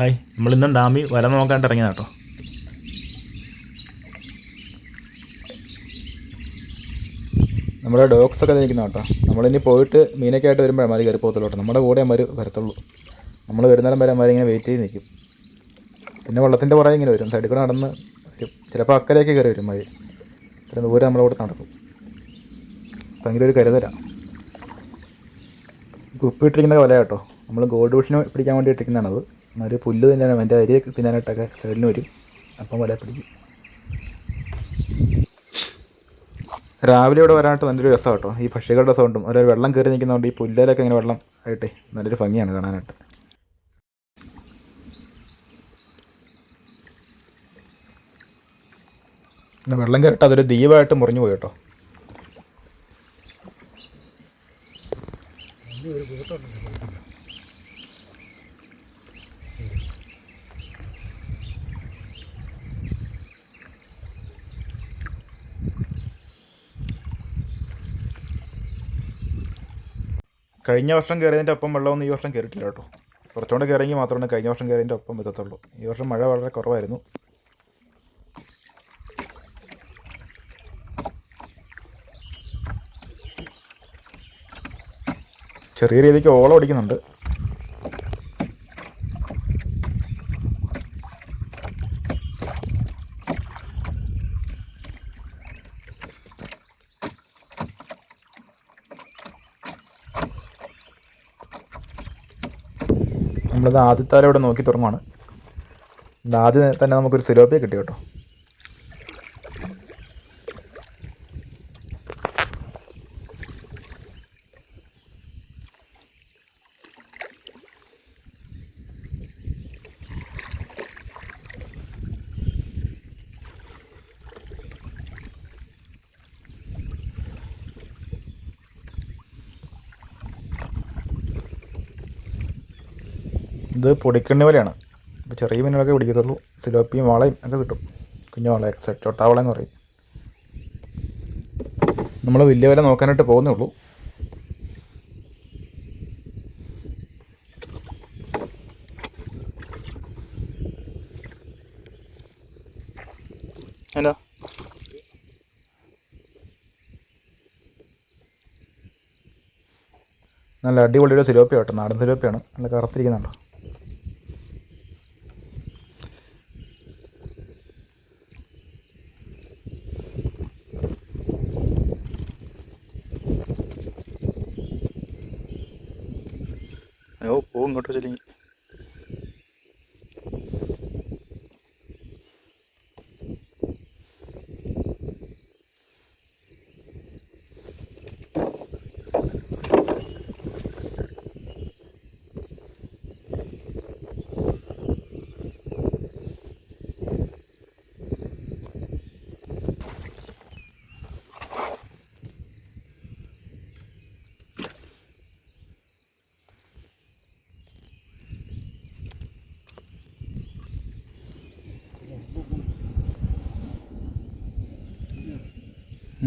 Hi നമ്മളിന്നും ഡാമി വല നോക്കാണ്ട് ഇറങ്ങിയതാ കേട്ടോ. നമ്മുടെ ഡോഗ്സ് ഒക്കെ നിൽക്കുന്ന കേട്ടോ. നമ്മളിനി പോയിട്ട് മീനൊക്കെ ആയിട്ട് വരുമ്പോഴാണ് മാറി കയറി പോകത്തുള്ളൂ കേട്ടോ. നമ്മുടെ കൂടെ അമ്മ വരത്തുള്ളൂ. നമ്മൾ വരുന്നേരം വരെ അമ്മ ഇങ്ങനെ വെയിറ്റ് ചെയ്ത് നിൽക്കും പിന്നെ വെള്ളത്തിന്റെ പുറകെ ഇങ്ങനെ വരും. സൈഡിൽ കൂടെ നടന്ന് വരും. ചിലപ്പോൾ അക്കരയൊക്കെ കയറി വരും മഴ ഇത്ര ദൂരം കൂടെ നടക്കും. ഭയങ്കര ഒരു കരുതലാണ് കുപ്പിയിട്ടിരിക്കുന്ന വല കേട്ടോ. നമ്മൾ ഗോൾഡ് ഫിഷിനെ പിടിക്കാൻ വേണ്ടി ഇട്ടിരിക്കുന്നതാണത്. ഒരു പുല്ല് തിന്നാനും അതിന്റെ അരി തിന്നാനായിട്ടൊക്കെ സൈഡിൽ വരും. അപ്പം വല പിടിക്കും. രാവിലെ ഇവിടെ വരാനായിട്ട് നല്ലൊരു രസമാണ് കേട്ടോ ഈ പക്ഷികളുടെ സൗണ്ടും ഒരു വെള്ളം കയറി നിൽക്കുന്നതുകൊണ്ട് ഈ പുല്ലിലൊക്കെ ഇങ്ങനെ വെള്ളം ആയിട്ടേ നല്ലൊരു ഭംഗിയാണ് കാണാനായിട്ട്. വെള്ളം കയറിട്ട് അതൊരു ദീപമായിട്ട് മുറിഞ്ഞു പോയി കേട്ടോ. കഴിഞ്ഞ വർഷം കയറിയതിന്റെ ഒപ്പം വെള്ളമൊന്നും ഈ വർഷം കയറിയിട്ടില്ല കേട്ടോ. കുറച്ചുകൂടെ കയറിയെങ്കിൽ മാത്രമാണ് കഴിഞ്ഞ വർഷം കയറിയതിന്റെ ഒപ്പം എത്തത്തുള്ളൂ ഈ വർഷം മഴ വളരെ കുറവായിരുന്നു. ചെറിയ രീതിക്ക് ഓളം അടിക്കുന്നുണ്ട്. നമ്മളത് ആദ്യത്തെ ഇവിടെ നോക്കി തുടങ്ങുവാണ്. ആദ്യം തന്നെ നമുക്കൊരു സിലോപ്പിയ കിട്ടി കേട്ടോ ഇത് പൊടിക്കണ്ണി വലയാണ് അപ്പോൾ ചെറിയ മീനുകളൊക്കെ പിടിക്കത്തുള്ളൂ. സിലോപ്പിയും വാളയും ഒക്കെ കിട്ടും. കുഞ്ഞു വാളയൊക്കെ സെറ്റ് എന്ന് പറയും. നമ്മൾ വലിയ വില നോക്കാനായിട്ട് പോകുന്നേ ഉള്ളൂ. ഹലോ. നല്ല അടിപൊളിയുടെ സിലോപ്പിയ കേട്ടോ. നാടൻ സിലോപ്പിയാണ്. നല്ല കറുത്തിരിക്കുന്നുണ്ടോ. ഇങ്ങോട്ട് വെച്ചില്ലെങ്കിൽ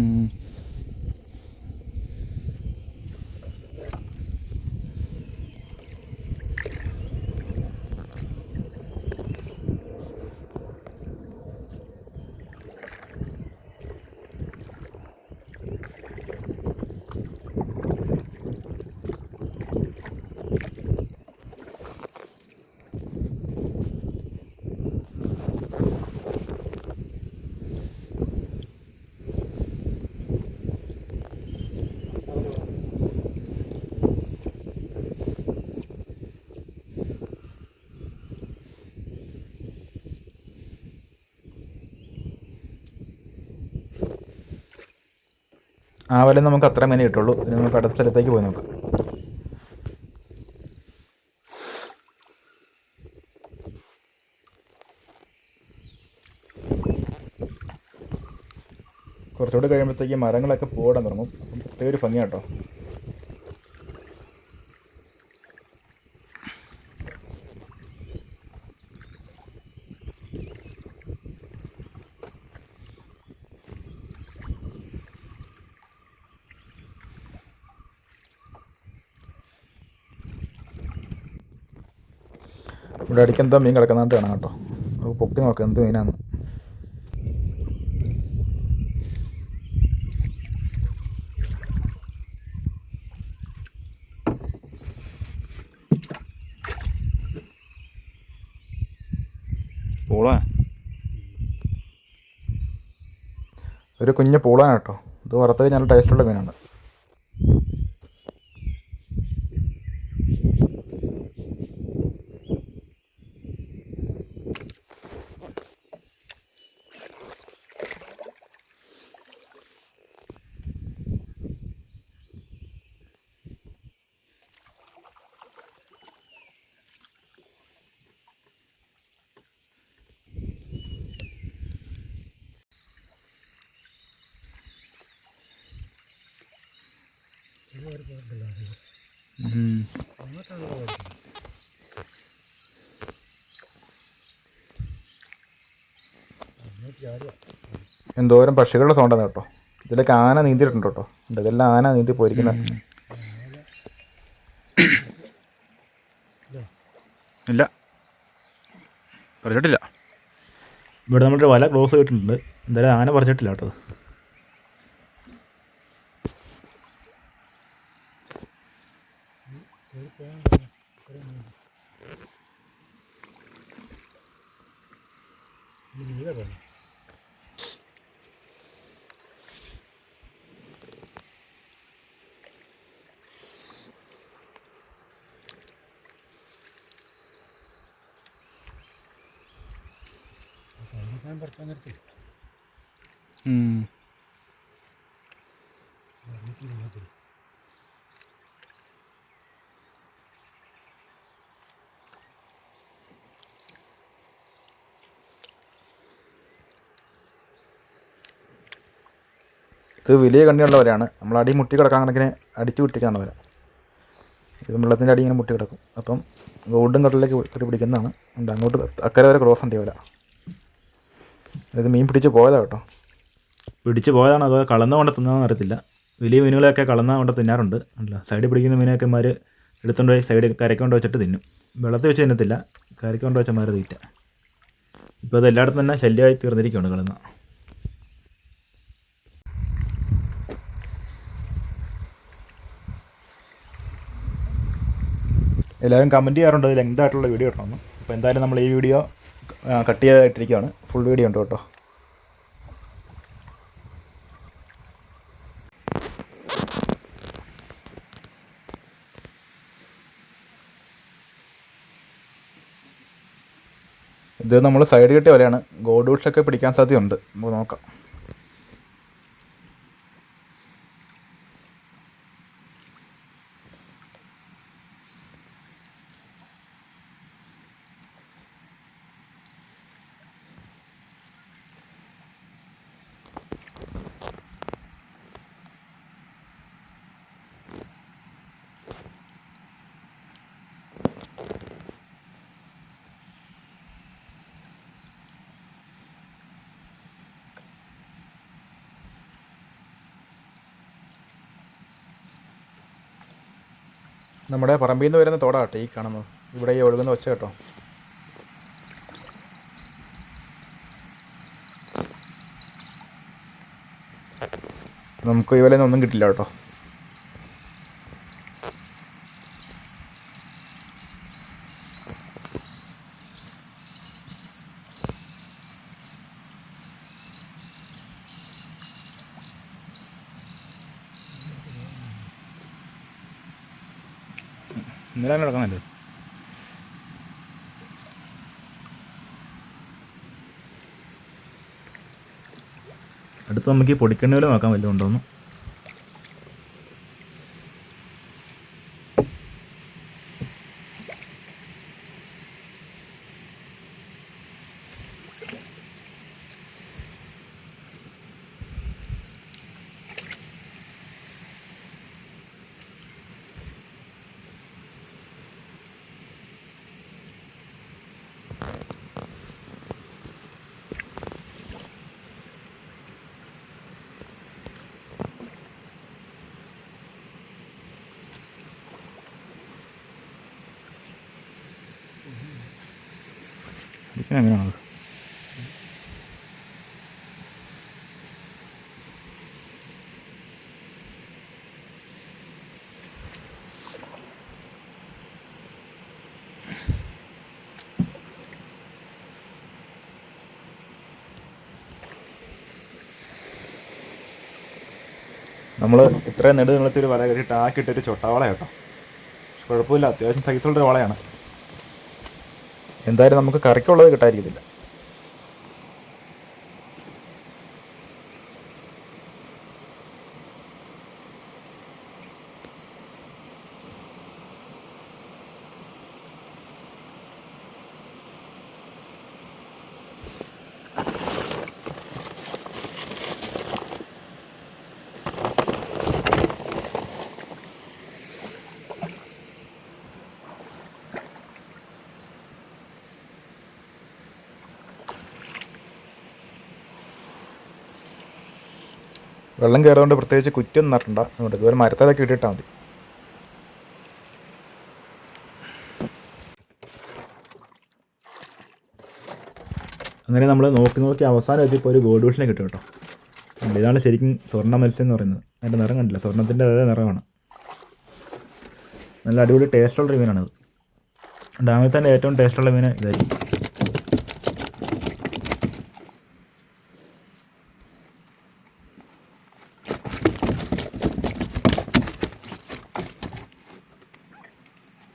Mm-hmm. ആ വല നമുക്ക് അത്ര മീനെ കിട്ടുള്ളൂ. നമുക്ക് അടുത്ത സ്ഥലത്തേക്ക് പോയി നോക്കാം. കുറച്ചുകൂടി കഴിയുമ്പോഴത്തേക്ക് മരങ്ങളൊക്കെ പോടാൻ തുടങ്ങും. പ്രത്യേക ഒരു ഭംഗിയാണ് ഇവിടെ അടിക്ക് എന്താ മീൻ കിടക്കുന്നതായിട്ട് കാണാം കേട്ടോ. അപ്പോൾ പൊക്കി നോക്കാം എന്ത് മീനാന്ന്. പൂള. ഒരു കുഞ്ഞ് പൂളാണ് കേട്ടോ. ഇത് വറുത്ത് കഴിഞ്ഞാൽ ടേസ്റ്റുള്ള മീനാണ്. എന്തോരം പക്ഷികളുടെ സൗണ്ടാണ് കേട്ടോ. ഇതിലൊക്കെ ആന നീന്തിയിട്ടുണ്ട് കേട്ടോ. ഉണ്ട് ഇതെല്ലാം ആന നീന്തി പോയിരിക്കുന്ന. ഇല്ല. പറഞ്ഞിട്ടില്ല ഇവിടെ നമ്മുടെ വല ക്ലോസ് ചെയ്തിട്ടുണ്ട്. എന്തായാലും ആന പറഞ്ഞിട്ടില്ല കേട്ടോ. ഉം. ഇത് വലിയ കണ്ണിയുള്ളവരാണ്. നമ്മൾ അടി മുട്ടി കിടക്കാൻ കണക്കിന് അടിച്ചു വിട്ടിട്ടാണ് വര ഇത് വെള്ളത്തിന്റെ അടി ഇങ്ങനെ മുട്ടി കിടക്കും. അപ്പം ഗോൾഡൻ കടലിലേക്ക് പിടിക്കുന്നതാണ്. അങ്ങോട്ട് അക്കരെ വരെ ക്രോസ് ഉണ്ട് ഇത് മീൻ പിടിച്ച് പോയതാണ് കേട്ടോ. പിടിച്ച് പോയതാണ് അതോ കളന്ന കൊണ്ട് തിന്നാന്ന് അറിയത്തില്ല. വലിയ മീനുകളെയൊക്കെ കളന്ന കൊണ്ട് തിന്നാറുണ്ട്. അല്ല സൈഡിൽ പിടിക്കുന്ന മീനൊക്കെ മാർ എടുത്തുകൊണ്ട് പോയി സൈഡ് കരക്കൊണ്ട് വെച്ചിട്ട് തിന്നും. വെള്ളത്തിൽ വെച്ച് തിന്നത്തില്ല. കരക്കൊണ്ട് വെച്ച മാറി തീറ്റ. ഇപ്പോൾ അത് എല്ലായിടത്തും തന്നെ ശല്യമായി തീർന്നിരിക്കുകയാണ് കളന്ന എല്ലാവരും കമന്റ് ചെയ്യാറുണ്ട് ലെങ്ത് ആയിട്ടുള്ള വീഡിയോ ഇട്ടണമെന്ന് അപ്പോൾ എന്തായാലും നമ്മൾ ഈ വീഡിയോ കട്ട് ചെയ്തതായിട്ടിരിക്കുകയാണ് ഫുൾ വീഡിയോ ഉണ്ട് കേട്ടോ. ഇത് നമ്മൾ സൈഡ് കിട്ടിയ വലയാണ് ഗോഡൂഷൊക്കെ പിടിക്കാൻ സാധ്യതയുണ്ട്. നമുക്ക് നോക്കാം. നമ്മുടെ പറമ്പിൽ നിന്ന് വരുന്ന തോടാ കേട്ടോ ഈ കാണുന്നത്. ഇവിടെ ഈ ഒഴുകുന്ന ഒച്ച കേട്ടോ. നമുക്ക് ഇവലൊന്നും കിട്ടില്ല കേട്ടോ. ഇന്നലെ കിടക്കുന്നുണ്ട് അടുത്ത് നമുക്ക് ഈ പൊടിക്കണ്ണികൾ നോക്കാൻ വല്ലതും ഉണ്ടോന്ന്? എങ്ങനെയാണ് നമ്മൾ ഇത്രയും നെടുനീളത്തിൽ ഒരു വല കെട്ടിയിട്ട് ആക്കിയിട്ടൊരു ചൊട്ടാവള കുഴപ്പമില്ല അത്യാവശ്യം സൈസുള്ളൊരു വളയാണ്. എന്തായാലും നമുക്ക് കറിക്കുള്ളത് കിട്ടാതിരിക്കത്തില്ല. വെള്ളം കയറുകൊണ്ട് പ്രത്യേകിച്ച് കുറ്റൊന്നും നട്ടണ്ട അതുകൊണ്ട് ഇതുവരെ മരത്തതൊക്കെ ഇട്ടിട്ടാൽ മതി. അങ്ങനെ നമ്മൾ നോക്കി നോക്കി അവസാനം എത്തിയപ്പോൾ ഒരു ഗോൾഡ് വിഷനെ കിട്ടും കേട്ടോ. ഇതാണ് ശരിക്കും സ്വർണ മത്സ്യം എന്ന് പറയുന്നത്. അതിന്റെ നിറം കണ്ടില്ല. സ്വർണത്തിന്റെ അതേ നിറമാണ്. നല്ല അടിപൊളി ടേസ്റ്റുള്ള മീനാണത്. ഡാമിൽ തന്നെ ഏറ്റവും ടേസ്റ്റുള്ള മീൻ ഇതായിരിക്കും.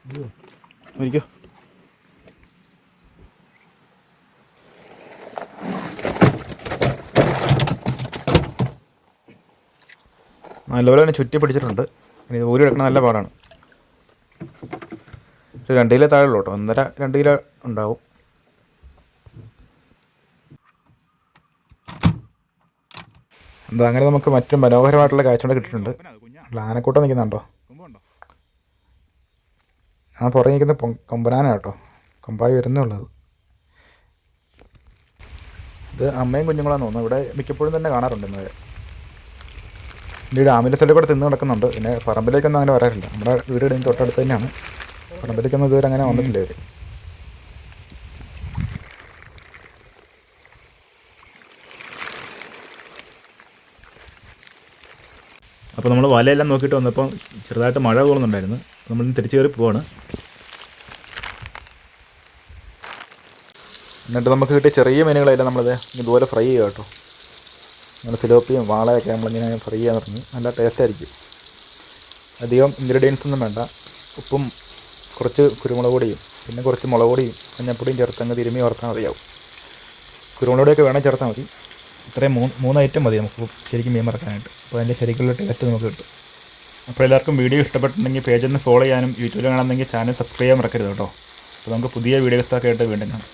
ഒരിക്കോ നല്ലപോലെ തന്നെ ചുറ്റി പിടിച്ചിട്ടുണ്ട്. ഇനി ഇത് ഊരി എടുക്കണ നല്ല പാടാണ്. രണ്ട് കിലോ താഴെ ഉള്ളൂ കേട്ടോ. ഒന്നര രണ്ട് കിലോ ഉണ്ടാവും. എന്താ അങ്ങനെ നമുക്ക് മറ്റു മനോഹരമായിട്ടുള്ള കാഴ്ച കൂടെ കിട്ടിയിട്ടുണ്ട് ആനക്കൂട്ടം നിൽക്കുന്നുണ്ടോ? ആ പുറകെ നിൽക്കുന്ന കൊമ്പനാന കേട്ടോ. കൊമ്പായി വരുന്നേ ഉള്ളത് ഇത് അമ്മയും കുഞ്ഞുങ്ങളാന്ന് തോന്നുന്നു. ഇവിടെ മിക്കപ്പോഴും തന്നെ കാണാറുണ്ട് ഇന്നവരെ ഈ ഡാമിന്റെ സൈഡിൽ കൂടെ തിന്ന് നടക്കുന്നുണ്ട്. പിന്നെ പറമ്പിലേക്കൊന്നും അങ്ങനെ വരാറില്ല. നമ്മുടെ വീട് തൊട്ടടുത്ത് തന്നെയാണ്. പറമ്പിലേക്കൊന്നും ഇതുവരെ അങ്ങനെ വന്നിട്ടില്ല ഇവർ അപ്പോൾ നമ്മൾ വലയെല്ലാം നോക്കിയിട്ട് വന്നപ്പോൾ ചെറുതായിട്ട് മഴ പോകുന്നുണ്ടായിരുന്നു നമ്മൾ തിരിച്ചു കയറി പോവാണ്. എന്നിട്ട് നമുക്ക് കിട്ടിയ ചെറിയ മീനുകളെല്ലാം നമ്മളിത് ഇതുപോലെ ഫ്രൈ ചെയ്യുക കേട്ടോ. നമ്മൾ സിലോപ്പിയും വാളയൊക്കെ നമ്മളിങ്ങനെ ഫ്രൈ ചെയ്യാൻ തുടങ്ങി. നല്ല ടേസ്റ്റ് ആയിരിക്കും. അധികം ഇൻഗ്രീഡിയൻസ് ഒന്നും വേണ്ട. ഉപ്പും കുറച്ച് കുരുമുളക് പൊടിയും പിന്നെ കുറച്ച് മുളക് പൊടിയും മഞ്ഞപ്പൊടിയും ചേർത്ത് അങ്ങ് തിരുമ്മി ഓർത്താൽ മതിയാവും. കുരുമുളക് പൊടിയൊക്കെ വേണമെങ്കിൽ ചേർത്താൽ മതി. ഇത്രയും മൂന്ന് മൂന്ന് ഐറ്റം മതി നമുക്ക് ശരിക്കും മീൻ മറക്കാനായിട്ട് അപ്പോൾ അതിന്റെ ശരിക്കുള്ള ടേസ്റ്റ് നമുക്ക് കിട്ടും. അപ്പോൾ എല്ലാവർക്കും വീഡിയോ ഇഷ്ടപ്പെട്ടിട്ടുണ്ടെങ്കിൽ പേജ് ഒന്ന് ഫോളോ ചെയ്യാനും യൂട്യൂബിൽ കാണുന്നെങ്കിൽ ചാനൽ സബ്സ്ക്രൈബ് ചെയ്യാൻ മറക്കരുത് കേട്ടോ. അപ്പോൾ നമുക്ക് പുതിയ വീഡിയോസൊക്കെ ആയിട്ട് വീണ്ടും കാണാം.